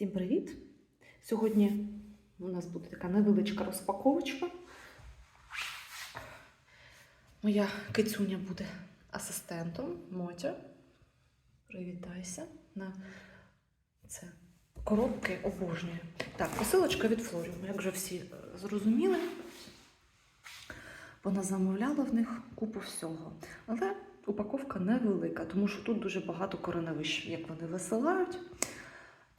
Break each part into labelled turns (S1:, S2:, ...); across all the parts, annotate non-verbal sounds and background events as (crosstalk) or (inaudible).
S1: Всім привіт! Сьогодні у нас буде така невеличка розпаковочка. Моя кицюня буде асистентом Мотя. Привітайся на це коробки обожнюю. Так, посилочка від Флоріум, як вже всі е, зрозуміли. Вона замовляла в них купу всього. Але упаковка невелика, тому що тут дуже багато кореневищ, як вони висилають.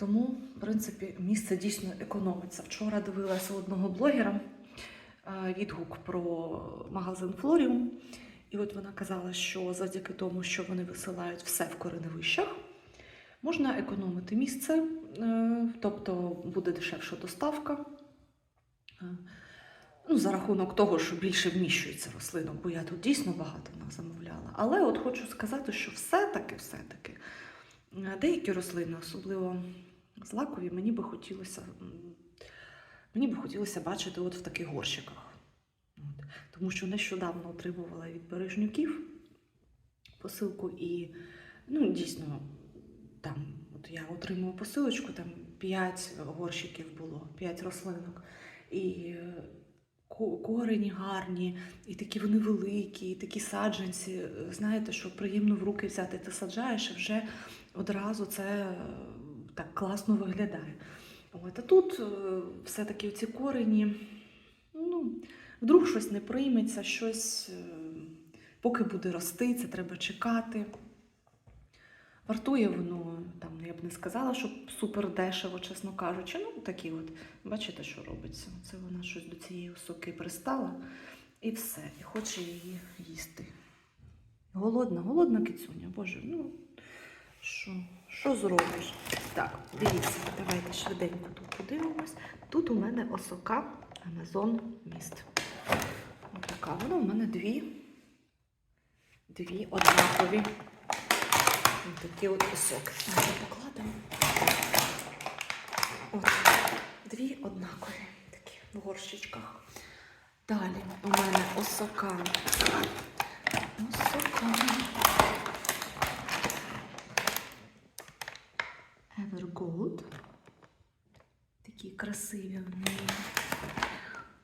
S1: Тому, в принципі, місце дійсно економиться. Вчора дивилася одного блогера е, відгук про магазин Флоріум. І от вона казала, що завдяки тому, що вони висилають все в кореневищах, можна економити місце, е, тобто буде дешевша доставка. Е, Ну, за рахунок того, що більше вміщується рослинок, бо я тут дійсно багато в них замовляла. Але от хочу сказати, що все-таки, все-таки, деякі рослини, особливо злакові, мені би хотілося, мені би хотілося бачити от в таких горщиках. От. Тому що нещодавно отримувала від бережнюків посилку і ну, дійсно там, от я отримала посилочку, там 5 горщиків було, 5 рослинок. І е, корені гарні, і такі вони великі, і такі саджанці. Знаєте, що приємно в руки взяти, ти саджаєш, і вже одразу це е, так класно виглядає. От, а тут е, все-таки ці корені, ну, вдруг щось не прийметься, щось, е, поки буде рости, це треба чекати. Вартує воно, там, я б не сказала, що супер дешево, чесно кажучи. Ну, такі от, бачите, що робиться. Це вона щось до цієї осоки пристала і все, і хоче її їсти. Голодна, голодна кицюня, боже, ну що, що зробиш? Так, дивіться, давайте швиденько тут подивимось. Тут у мене осока Amazon Mist. Ось така вона у мене дві, дві однакові. Такі от осоки. Давайте покладемо. От, дві однакові такі в горщичках. Далі у мене осока. Осока. Evergold. Такі красиві в неї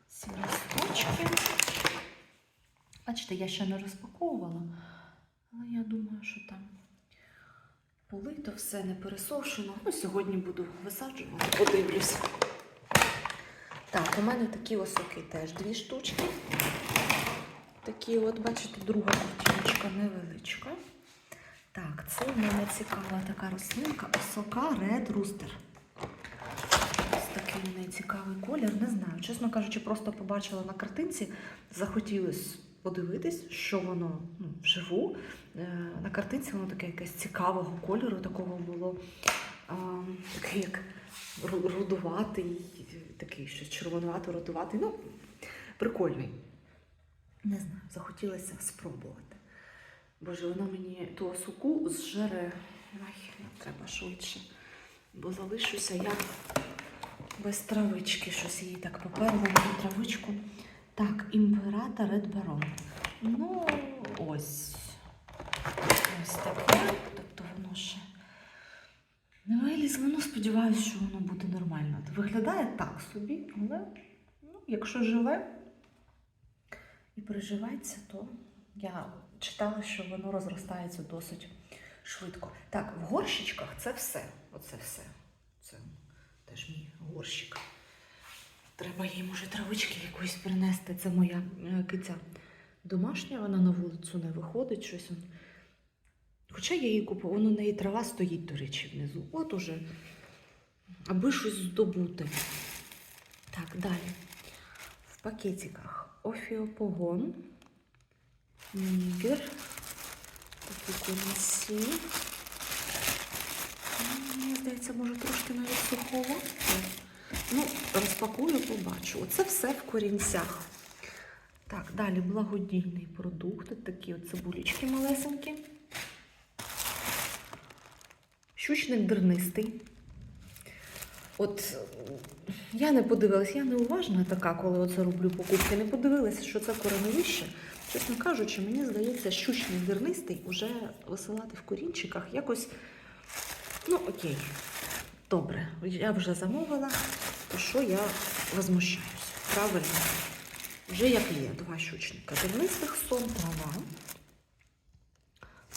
S1: ці листочки. Бачите, я ще не розпаковувала, але я думаю, що там полито все не пересушено. Ну, сьогодні буду висаджувати, подивлюсь. Так, у мене такі осоки теж дві штучки. Такі, от, бачите, друга картиночка невеличка. Так, це в мене цікава така рослинка, осока Red Rooster. Такий неї цікавий колір, не знаю. Чесно кажучи, просто побачила на картинці, захотілося подивитись, що воно ну, вживу. Е, На картинці воно таке якесь цікавого кольору, такого було. А, такий як рудуватий, такий щось червонувато рудуватий. Ну, прикольний. Не знаю, захотілося спробувати. Боже, вона мені ту осуку зжере. Ай, треба швидше. Бо залишуся я без травички. Щось її так поперла на травичку. Так, імператор Red Baron. Ну, ось. Ось таке. Тобто воно ще не вилізло. Ну, сподіваюся, що воно буде нормально. Виглядає так собі, але ну, якщо живе і приживеться, то я читала, що воно розростається досить швидко. Так, в горщичках це все. Оце все. Це теж мій горщик. Треба їй, може, травички якоїсь принести. Це моя е, киця домашня, вона на вулицю не виходить, щось. он- Хоча я її купила, воно неї трава стоїть, до речі, внизу. От уже, аби щось здобути. Так, далі. В пакетиках офіопогон, нігер, такі. Здається, може трошки навіть сухого. Ну, розпакую, побачу. Оце все в корінцях. Так, далі благодійний продукт. Такі от цибулечки малесенькі. Щучник дернистий. От я не подивилась, я неуважна така, коли оце роблю покупки. Не подивилася, що це кореновище. Чесно кажучи, мені здається, щучник дернистий уже висилати в корінчиках якось. Ну, окей. Добре, я вже замовила, то що я возмущаюсь? Правильно. Вже як є, два щучника. Дивнистих сон трава.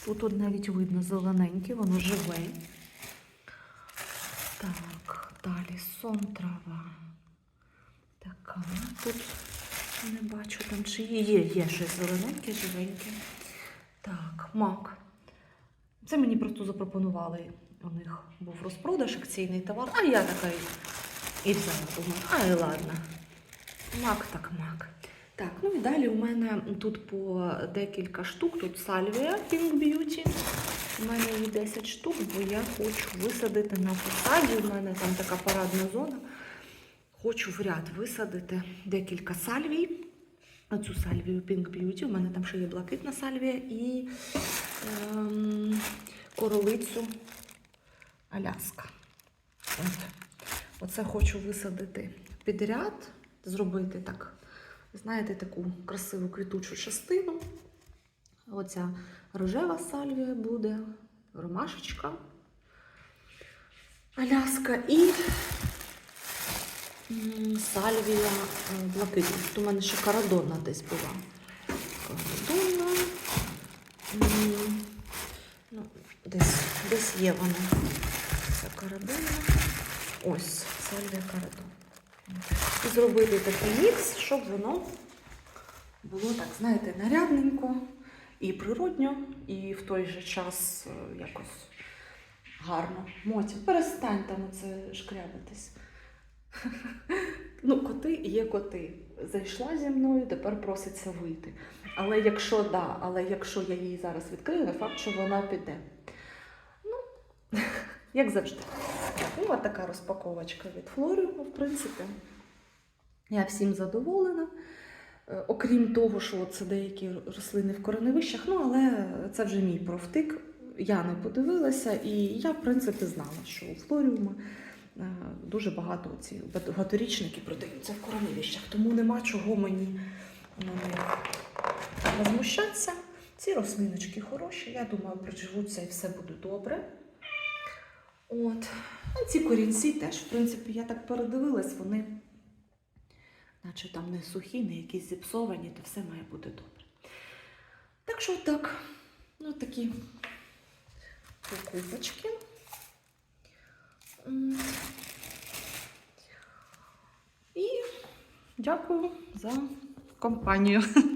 S1: Тут от навіть видно зелененьке, воно живе. Так, далі сон трава. Така. Тут не бачу там чи є. Є, є щось зелененьке, живеньке. Так, мак. Це мені просто запропонували. У них був розпродаж, акційний товар, а я така і, і взяла. Думаю, ай, ладно. Мак так мак. Так, ну і далі у мене тут по декілька штук. Тут сальвія Pink Beauty. У мене її 10 штук, бо я хочу висадити на фасаді. У мене там така парадна зона. Хочу в ряд висадити декілька сальвій. Оцю сальвію Pink Beauty. У мене там ще є блакитна сальвія і ем, королицю Аляска. От. Оце хочу висадити підряд, зробити так, знаєте, таку красиву квітучу частину. Оця рожева сальвія буде, ромашечка, Аляска і сальвія е, блакитна. Тут у мене ще карадонна десь була. Карадонна. Ну, десь, десь є вона. Ця карадонна. Ось, сальвія карадон. І зробити такий мікс, щоб воно було так, знаєте, нарядненько і природньо, і в той же час е, якось гарно. Мотя, перестань там оце шкрябатись. (laughs) Ну, коти є коти. Зайшла зі мною, тепер проситься вийти. Але якщо да, але якщо я її зараз відкрию, не факт, що вона піде. Ну, (laughs) як завжди. Ну, от така розпаковочка від Флоріуму, в принципі. Я всім задоволена. Е, Окрім того, що це деякі рослини в кореневищах, ну але це вже мій профтик. Я не подивилася, і я, в принципі, знала, що у Флоріума е, дуже багато ці багаторічники продаються в кореневищах, тому нема чого мені возмущатися. Ці рослиночки хороші, я думаю, приживуться і все буде добре. От. Ці корінці теж, в принципі, я так передивилась, вони наче там не сухі, не якісь зіпсовані, то все має бути добре. Так що так, ну такі покупочки. І дякую за компанію. (laughs)